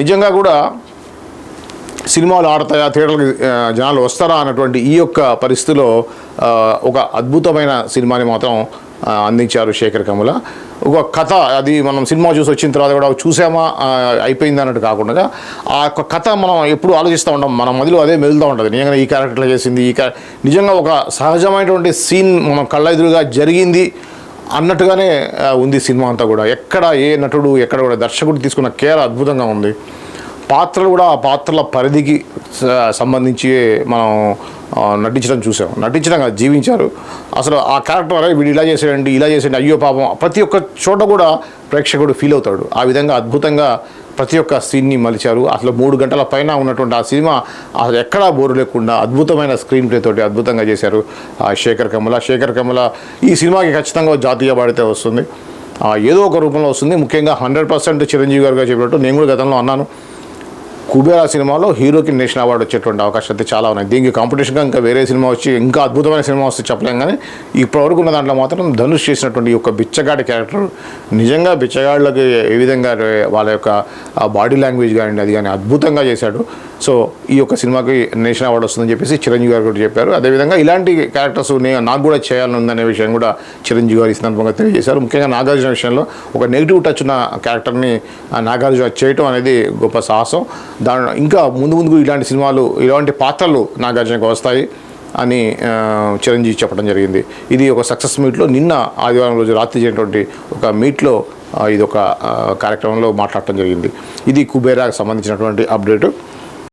నిజంగా కూడా సినిమాలు ఆడతాయా థియేటర్కి జనాలు వస్తారా అన్నటువంటి ఈ యొక్క పరిస్థితిలో ఒక అద్భుతమైన సినిమాని మాత్రం అందించారు శేఖర్ కమల. ఒక కథ అది మనం సినిమా చూసి వచ్చిన తర్వాత కూడా చూసామా అయిపోయింది అన్నట్టు కాకుండా ఆ యొక్క కథ మనం ఎప్పుడు ఆలోచిస్తూ ఉంటాం. మన మదిలో అదే మెదులుతూ ఉంటుంది. నిజంగా ఈ క్యారెక్టర్లో చేసింది ఈ నిజంగా ఒక సహజమైనటువంటి సీన్ మనం కళ్ళ ఎదురుగా జరిగింది. అన్నట్టుగానే ఉంది సినిమా అంతా కూడా. ఎక్కడ ఏ నటుడు ఎక్కడ కూడా దర్శకుడు తీసుకున్న కేర్ అద్భుతంగా ఉంది. పాత్రలు కూడా ఆ పాత్రల పరిధికి సంబంధించి మనం నటించడం చూసాం. నటించడం కాదు జీవించారు. అసలు ఆ క్యారెక్టర్ అరే వీడు ఇలా చేసాడండి ఇలా చేసాడు అయ్యో పాపం. ప్రతి ఒక్క చోట కూడా ప్రేక్షకుడు ఫీల్ అవుతాడు. ఆ విధంగా అద్భుతంగా ప్రతి ఒక్క సీన్ని మలిచారు. అసలు మూడు గంటల పైన ఉన్నటువంటి ఆ సినిమా అసలు ఎక్కడా బోరు లేకుండా అద్భుతమైన స్క్రీన్ ప్లే తోటి అద్భుతంగా చేశారు ఆ శేఖర్ కమల. శేఖర్ కమల ఈ సినిమాకి ఖచ్చితంగా జాతీయ బాడితే వస్తుంది. ఏదో ఒక రూపంలో వస్తుంది. ముఖ్యంగా హండ్రెడ్ పర్సెంట్ చిరంజీవి గారుగా చెప్పినట్టు నేను కూడా గతంలో అన్నాను. కుబేరా సినిమాలో హీరోకి నేషనల్ అవార్డు వచ్చేటువంటి అవకాశాలు అయితే చాలా ఉన్నాయి. దీనికి కాంపిటీషన్గా ఇంకా వేరే సినిమా వచ్చి ఇంకా అద్భుతమైన సినిమా వస్తే చెప్పలేం కానీ ఇప్పటివరకు ఉన్న దాంట్లో మాత్రం ధనుష్ చేసినటువంటి ఈ యొక్క బిచ్చగాడి క్యారెక్టర్ నిజంగా బిచ్చగాళ్ళకి ఏ విధంగా వాళ్ళ యొక్క బాడీ లాంగ్వేజ్ కానీ అది కానీ అద్భుతంగా చేశాడు. సో ఈ యొక్క సినిమాకి నేషనల్ అవార్డు వస్తుందని చెప్పేసి చిరంజీవి గారు కూడా చెప్పారు. అదేవిధంగా ఇలాంటి క్యారెక్టర్స్ నేను నాకు కూడా చేయాలని ఉందనే విషయం కూడా చిరంజీవి గారు ఈ సందర్భంగా తెలియజేశారు. ముఖ్యంగా నాగార్జున విషయంలో ఒక నెగిటివ్ టచ్ ఉన్న క్యారెక్టర్ని నాగార్జున చేయటం అనేది గొప్ప సాహసం. దాని ఇంకా ముందు ముందు ఇలాంటి సినిమాలు ఇలాంటి పాత్రలు నాగార్జునకు వస్తాయి అని చిరంజీవి చెప్పడం జరిగింది. ఇది ఒక సక్సెస్ మీట్లో నిన్న ఆదివారం రోజు రాత్రి జరిగినటువంటి ఒక మీట్లో ఇది ఒక కార్యక్రమంలో మాట్లాడటం జరిగింది. ఇది కుబేరాకు సంబంధించినటువంటి అప్డేటు.